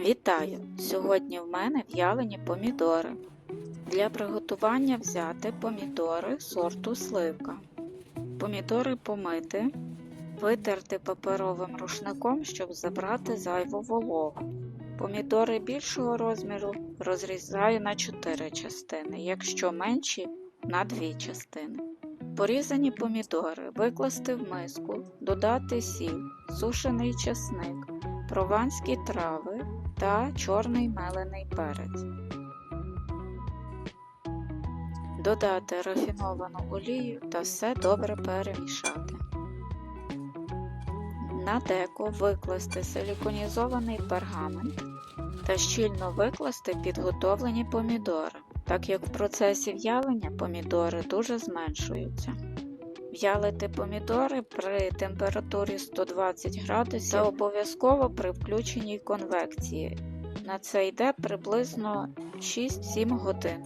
Вітаю! Сьогодні в мене в'ялені помідори. Для приготування взяти помідори сорту сливка. Помідори помити, витерти паперовим рушником, щоб забрати зайву вологу. Помідори більшого розміру розрізаю на 4 частини, якщо менші на 2 частини. Порізані помідори викласти в миску, додати сіль, сушений чесник, прованські трави та чорний мелений перець. Додати рафіновану олію та все добре перемішати. На деко викласти силіконізований пергамент та щільно викласти підготовлені помідори, так як в процесі в'ялення помідори дуже зменшуються. В'ялити помідори при температурі 120 градусів та обов'язково при включеній конвекції. На це йде приблизно 6-7 годин.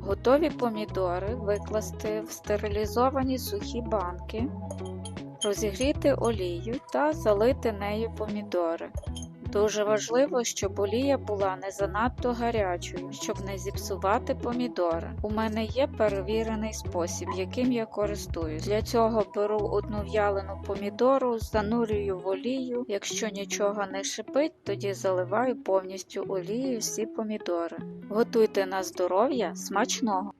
Готові помідори викласти в стерилізовані сухі банки, розігріти олію та залити нею помідори. Дуже важливо, щоб олія була не занадто гарячою, щоб не зіпсувати помідори. У мене є перевірений спосіб, яким я користуюсь. Для цього беру одну в'ялену помідору, занурюю в олію. Якщо нічого не шипить, тоді заливаю повністю олією всі помідори. Готуйте на здоров'я смачного!